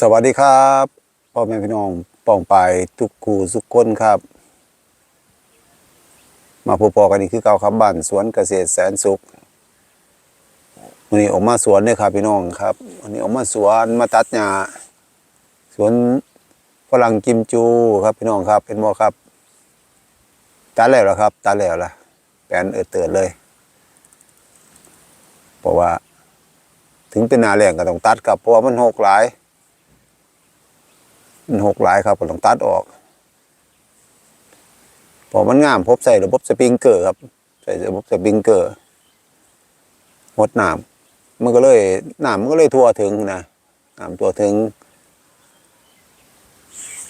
สวัสดีครับพ่อแม่พี่น้องป้องไปายทุกคู่ทุกคนครับ มาพบๆกันอีกคือเก่าครับบ้านสวนเกษตรแสนสุขวันนี้ออกมาสวนเนี่ยครับพี่น้องครับวันนี้ออกมาสวนมาตัดหญ้าสวนฝรั่งกิมจูครับพี่น้องครับ เป็นบ่ครับตัดแล้วเหรอครับตัดแล้วล่ะแปลนเออเติดเลยเพราะว่า ถึงเป็นนาแรงก็ต้องตัดครับเพราะว่ามันหกหลาย มันหกหลายครับก็ต้องตัดออกพอมันงามพบใส่ระบบสปริงเกอร์ครับ ใส่ระบบสปริงเกอร์หดน้ำมันก็เลยน้ำมันก็เลยทั่วถึงนะน้ำทั่วถึง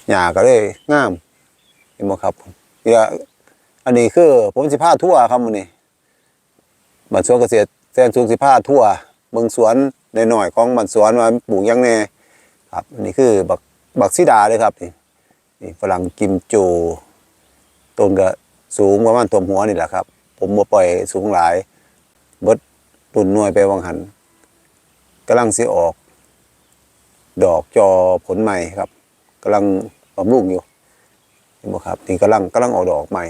หญ้าก็เลยงามเห็นไหมครับเดี๋ยวอันนี้คือผมสิพาทั่วครับมันนี้บันสวนเกษตรแสนสุขสิพาทั่วเมืองสวนในหน่อยของบันสวนมาปลูกยังแน่ครับอันนี้คือบัก บักซิดาเลยครับนี่นี่ฝรั่งกิมจูต้นก็สูงประมาณตัวหัวนี่แหละครับ ผมบ่ปล่อยสูงหลายเบิดตุนน่วยไปวังหันกำลังสิออก ดอกจอผลใหม่ครับกำลังบำรุงอยู่เห็นบ่ครับนี่กำลังกำลังออกดอกใหม่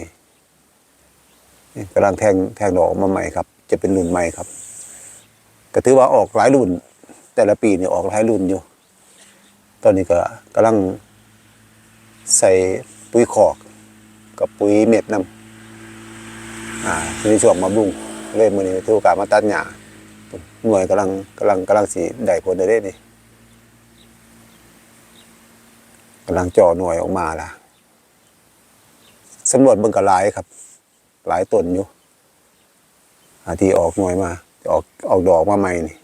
นี่กำลังแทงแทงดอกออกมาใหม่ครับ จะเป็นรุ่นใหม่ครับ ก็ถือว่าออกหลายรุ่น แต่ละปีเนี่ยออกหลายรุ่นอยู่ ตอนนี้ก็กำลังใส่ปุ๋ยขอกกับปุ๋ยเม็ดน้ำอ่าในช่วงมาบุ้งเลยมือนี้ถือโอกาสมาตัดหญ้าหน่วยกำลังกำลังกำลังสีได้ผลได้เด้นี่กำลังจ่อหน่วยออกมาล่ะสำรวจเบิ่งกระลายครับ หลายต้นอยู่อาที่ออกหน่วยมา ออกออกดอกมาใหม่นี่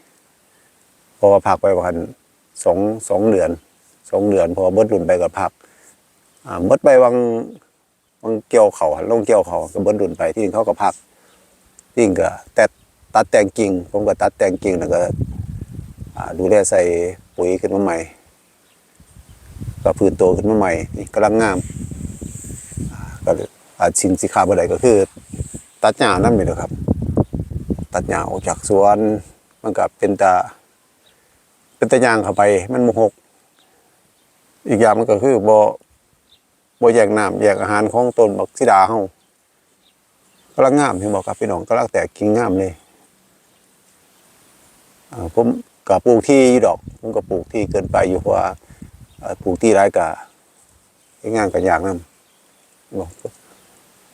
พราะว่าพักไปประมาณสองสองเดือน สองเดือนพอเบิดรุ่นไปกับพักอ่าเบิดไปวังวังเกี่ยวเขาลงเกี่ยวเขาก็เบิดรุ่นไปที่เขาก็พักที่ก็แต่ตัดแต่งกิ่งผมก็ตัดแต่งกิ่งแล้วก็ดูแลใส่ปุ๋ยขึ้นมาใหม่ก็พื้นโตขึ้นมาใหม่นี่กำลังงามก็อาจสิ่งสิขาบ่ได้ก็คือ ตัดหญ้านั่นเองครับ ตัดหญ้าออกจากสวนมันก็เป็นตาเป็นตะยางเข้าไป มันโมหก อีกอย่างมันก็คือบ่บ่แยกน้ำแยกอาหารของต้นบักซิดาเฮากำลังงามที่บอกกับพี่น้องกำลังแตกกิ่งงามเลยผมก็ปลูกที่อยู่ดอกผมก็ปลูกที่เกินไปอยู่เพราะว่าปลูกที่ไรกะงานกันยากนำบอก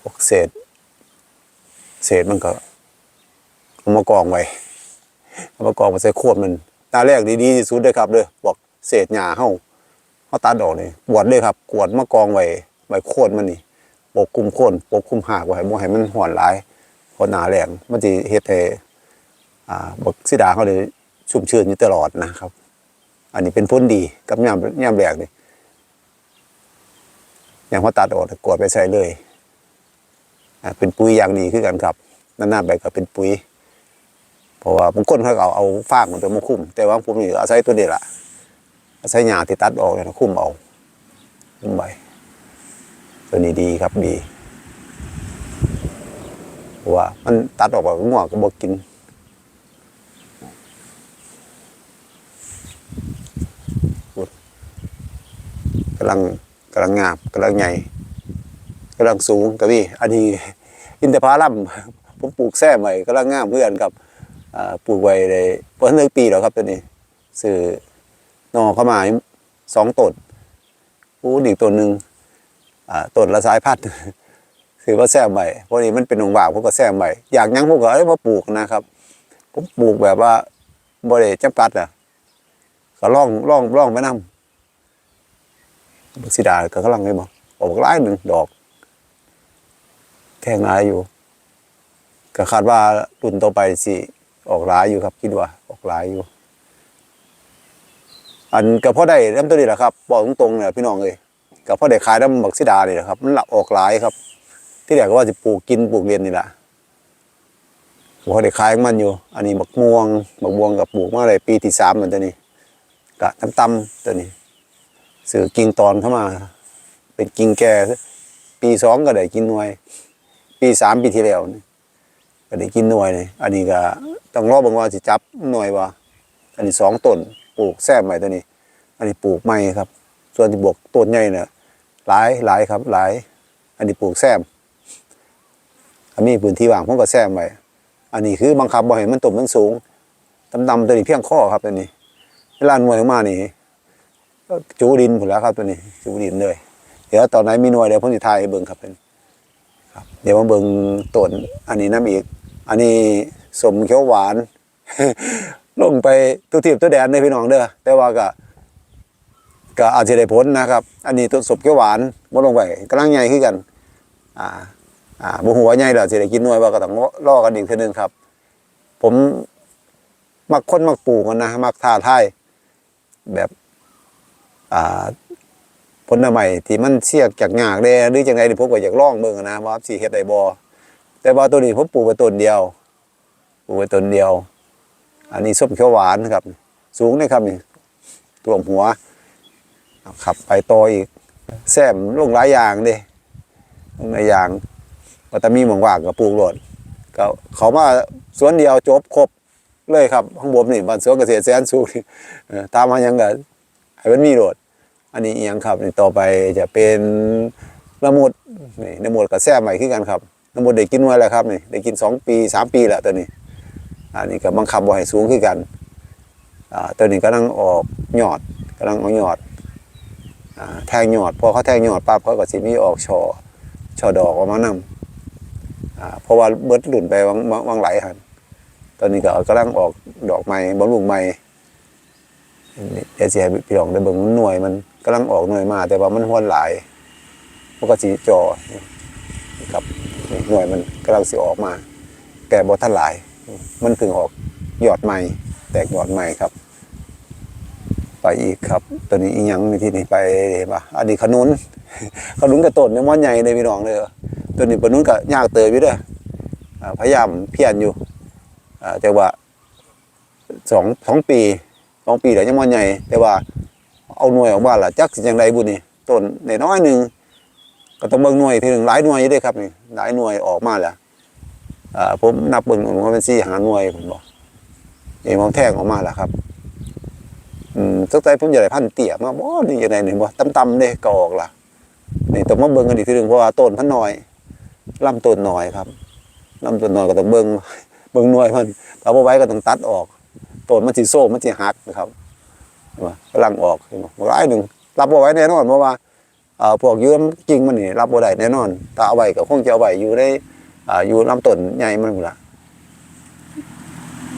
พวกเศษ เศษมันก็เอามากองไว้เอามากองมาใส่ขวดมันตาแรกดีๆที่สุดเลยครับเลยบอกเศษหญ้าเฮา เฮาตัดดอกนี่กวดเลยครับกวดมากองไว้ไว้โค่นมันนี่ปกคลุมโค่นปกคลุมหากไว้บ่ให้มันห่อนหลายเพราะหนาแรงมันสิเฮ็ดให้อ่าบักสิดาเขาเลยชุ่มชื้นอยู่ตลอดนะครับ อันนี้เป็นผลดีกับยามยามแรกนี่อย่างพอตัดออกกวดไปใส่เลยอ่าเป็นปุ๋ยอย่างดีคือกันครับนานๆไปก็เป็นปุ๋ย เพราะว่าบางคนเขาเอาเอาฟางมันตัวมาคุ้ม แต่ว่าผมนี่อาศัยตัวนี้ละ อาศัยหญ้าที่ตัดออกเนี่ยคุ้มเอาคุ้มไปตัวนี้ดีครับดีว่ามันตัดออกแบบง่วงก็บอกกินกำลังกำลังงามกำลังใหญ่กำลังสูงกับพี่อันนี้อินทผลัมผมปลูกแซ่ใหม่กำลังงามเพื่อนครับปลูกไว้ได้เพิ่นหนึ่งปีแล้วครับตัวนี้ซื้อ นอเข้ามาสองต้นปูนอีกต้นหนึ่งอ่าต้นละสายพันธุ์ซื้อว่าแซมใหม่เพราะนี้มันเป็นหนองว่างผมก็แซมใหม่อยากยังผมก็เอ้ยมาปลูกนะครับผมปลูกแบบว่าบ่ได้จำกัดอะก็ล่องล่องล่องไปนำบักสีดาก็กำลังเลยบ่ออกหลายหนึ่งดอกแทงหลายอยู่ก็คาดว่ารุ่นต่อไปสิออกหลายอยู่ครับคิดว่าออกหลายอยู่ อันก็พอได้น้ำตัวนี้แหละครับบอกตรงๆเนี่ยพี่น้องเลยก็พอได้ขายน้ำบักซิดานี่แหละครับ มันหละออกหลายครับ ที่แรกก็ว่าจะปลูกกินปลูกเรียนนี่แหละพ่อได้ขายมันอยู่ อันนี้บักม่วงบักม่วงกับปลูกมาเลยปีที่สามเหมือนตัวนี้กะตำๆตัวนี้สื่อกิ่งตอนเข้ามา เป็นกิ่งแก่ปีสองก็ได้กินหน่วย ปีสามปีที่แล้วนี่ก็ได้กินหน่วยเลยอันนี้ก็ต้องรอเบางว่าสิจับหน่วยว่าอันนี้สองต้น ปลูกแซมใหม่ตัวนี้ อันนี้ปลูกไม้ครับ ส่วนที่บวกต้นใหญ่เนี่ยหลายหลายครับหลาย อันนี้ปลูกแซมถ้ามีพื้นที่ว่างผมก็แซมไว้อันนี้คือบังคับบ่ให้มันต้นมันสูงดำๆตัวนี้เพียงข้อครับตัวนี้เวลาหน่วยมานี่จูดินหมดแล้วครับตัวนี้ จูดินเลย เดี๋ยวตอนไหนมีหน่วยเดี๋ยวผมจะถ่ายให้เบิ่งครับเป็นครับเดี๋ยวมาเบิ่งต้นอันนี้น้ำอีก อันนี้สมเขียวหวาน ลงไปตัวทียบตัวแดนเลยพี่น้องเด้อแต่ว่าก็ก็อาจจะได้ผลนะครับ อันนี้ตัวสมเขียวหวานบ่ลงไปกำลังใหญ่ขึ้นกัน อ่า อ่าบ่ฮู้ว่าใหญ่แล้วสิได้กินน่วยบ่าก็ต้องรอกันอีกทื่อนึงครับ ผมมักคนมักปลูกกันนะมักท่าทายแบบอ่าผลใหม่ที่มันเสียกจากงากเด้หรือจังไดนี่ผมก็อยากล่องเบิ่งนะว่าสิเฮ็ดได้บ่แต่ว่าตัวนี้ผมปลูกไว้ต้นเดียวปลูกไว้ต้นเดียว อันนี้ส้มเขียวหวานครับ สูงเลยครับนี่ท่วหัวขับไปต่ออีกแซมลงหลายอย่างเด้ลงหลายอย่างก็ตะมีหมองว่างก็ปลูกโลดก็เขามาสวนเดียวจบครบเลยครับข้างบนนี่บ้านสวนเกษตรแสนสูงตามมายังก็ให้มันมีโลด อันนี้เอียงครับนี่ต่อไปจะเป็นละมุดนี่ละมุดกับแซ่บใหม่ขึ้นกันครับละมุดได้กินไว้แล้วครับนี่ได้กินสองปีสามปีแล้วตัวนี้ อันนี้ก็บังคับบ่ให้สูงขึ้นกันตัวนี้กำลังออกหยอดกำลังออกหยอดแทงหยอดพอเขาแทงหยอดปั๊บเขาก็สิมีออกช่อช่อดอกออกมานำอ่าเพราะว่าเบิดหลุนไปวางวางไหลหันตอนนี้ก็กำลังออกดอกใหม่บำรุงใหม่เดี๋ยวสิให้พี่น้องได้เบิ่งหน่วยมันกำลังออกหน่วยมา แต่ว่ามันห้วนหลายมันก็สิจอนี่ครับหน่วยมันกำลังสิออกมา แต่บ่ทันหลาย มันเพิ่งออกยอดใหม่ แตกยอดใหม่ครับ ไปอีกครับ ตัวนี้อีหยังมีที่นี่ไปเห็นปะอันนี้ขนุนขนุนกับต้นเนี่ยมันใหญ่เลยพี่น้องเลยตัวนี้ปนุนก็ยากเตยอยู่เด้อพยายามเพียรอยู่แต่ว่าสองสองปีสองปีแล้วยังมันใหญ่ แต่ว่าเอาหน่วยออกมาล่ะจักสิจังไดบุญนี่ต้นน้อยหนึ่งก็ต้องเบิ่งหน่วยทีหนึ่งหลายหน่วยอยู่เด้ครับนี่หลายหน่วยออกมาแล้วอ่า ผมนับเบิ่งว่าเป็นสี่หาหน่วยผมบอกเองมองแท่งออกมาแล้วครับ อืมตั้งแต่ผมอยากได้พันเตี้ยมาบ่นี่ยังไงนี่บ่ต่ำๆเด้ก็ออกล่ะนี่ต้องมาเบิ่งกันอีกทีหนึ่งเพราะว่าต้นพันน้อยลำต้นน้อยครับลำต้นน้อยก็ต้องเบิ่งเบิ่งหน่วยมันถ้าบ่ไว้ก็ต้องตัดออกต้นมันสิโซ่มันสิหักนะครับเห็นบ่กำลังออกเห็นบ่บ่ร้ายหนึ่งรับบ่ไว้แน่นอนเพราะว่าพวกยืมจริงมันนี่รับบ่ได้แน่นอนถ้าเอาไว้ก็คงจะเอาไว้อยู่ใน อ่าอยู่ลำต้นใหญ่มันพุ่นล่ะ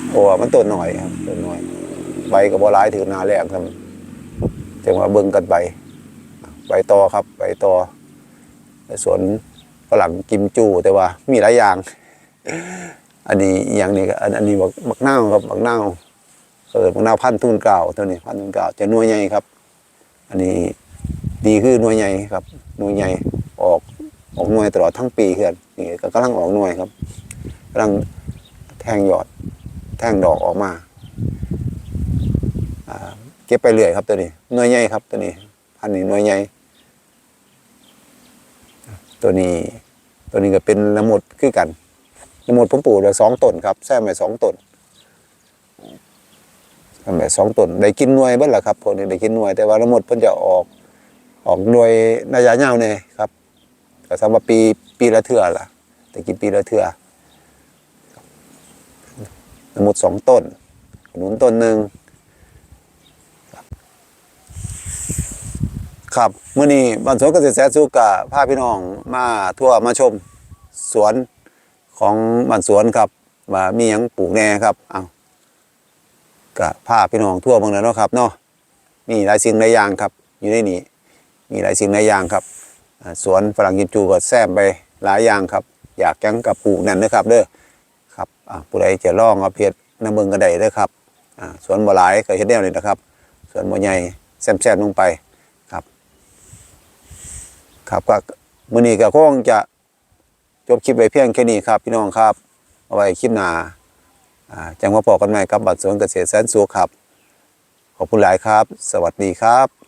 เพราะว่ามันต้นหน้อยครับต้นหน้อย ใบก็บ่หลายถือนาแรงครับจังว่าเบิ่งกันไปไปต่อครับ ไปต่อสวนฝรั่งกิมจูแต่ว่า มีหลายอย่าง อันนี้อย่างนี้อันนี้บักบักเนาครับบักเนาเออบักเนาพันธุ์ทุนเก่าตัวนี้พันธุ์ทุนเก่าจะนวยใหญ่ครับ อันนี้ดีคือหน่วยใหญ่ครับหน่วยใหญ่ออก ออกหน่วยตลอดทั้งปีเพื่อนนี่ก็กำลังออกหน่วยครับกำลังแทงยอด แทงดอกออกมาเก็บไปเรื่อยครับตัวนี้หน่วยใหญ่ครับตัวนี้พันนี้หน่วยใหญ่ตัวนี้ตัวนี้ก็เป็นละมุดคือกันทั้งหมดผมปลูกเลยสองต้นครับแซมไปสองต้นแซมไปสองต้นได้กินหน่วยเบิ้ลละครับพวกนี้ได้กินหน่วยแต่ว่าทั้งหมดเพิ่นจะออกออกหน่วยระยะยาเนี่ยครับ ก็สำหรับปีปีละเทื่อล่ะได้กินปีละเทื่อทั้งหมดสองต้น ขนุนต้นหนึ่งครับเมื่อนี้บ้านสวนเกษตรแสนสุกับพาพี่น้องมาทั่วมาชมสวนของบ้านสวนครับว่ามีหยังปลูกแน่ครับเอาก็พาพี่น้องทั่วเมืองแล้วเนาะครับเนาะมีหลายสิ่งหลายอย่างครับ อยู่ในนี้มีหลายสิ่งหลายอย่างครับ สวนฝรั่งกิมจูก็แซมไปหลายอย่างครับ อยากยังกับปลูกนั่นนะครับเด้อครับผู้ใดจะล่องเอาเพชรน้ำเมืองก็ไดเด้อครับสวนบ่หลายก็เฮ็ดแนวนี้นะครับสวนบ่ใหญ่แซมๆลงไปครับ ครับก็มื้อนี้ก็คงจะจบคลิปไว้เพียงแค่นี้ครับ พี่น้องครับเอาไว้คลิปหน้าจังมาพอกันใหม่กับบัตรสวนเกษตรแสนสุขครับ ขอบคุณหลายครับ สวัสดีครับ